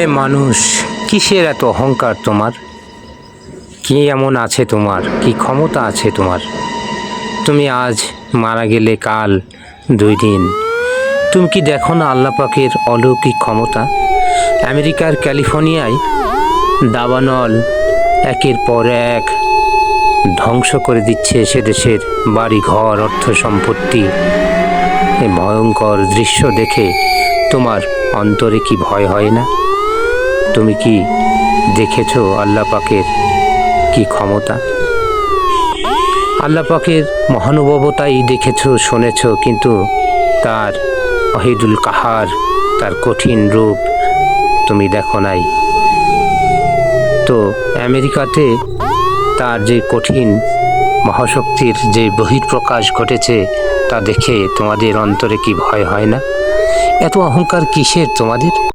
হে মানুষ, কিসের এত অহংকার তোমার? কি এমন আছে তোমার? কি ক্ষমতা আছে তোমার? তুমি আজ মারা গেলে কাল দুই দিন। তুমি কি দেখো না আল্লাপাকের অলৌকিক ক্ষমতা? আমেরিকার ক্যালিফোর্নিয়ায় দাবানল একের পর এক ধ্বংস করে দিচ্ছে সে দেশের বাড়ি ঘর অর্থ সম্পত্তি। ভয়ঙ্কর দৃশ্য দেখে তোমার অন্তরে কি ভয় হয় না? তুমি কি দেখেছ আল্লাহ পাকের কি ক্ষমতা? আল্লাহ পাকের মহানুভবতাই দেখেছ, শুনেছ, কিন্তু তার অহিদুল কাহার, তার কঠিন রূপ তুমি দেখো নাই। তো আমেরিকাতে তার যে কঠিন মহাশক্তির যে বহিঃপ্রকাশ ঘটেছে, তা দেখে তোমাদের অন্তরে কি ভয় হয় না? এত অহংকার কিসের তোমাদের?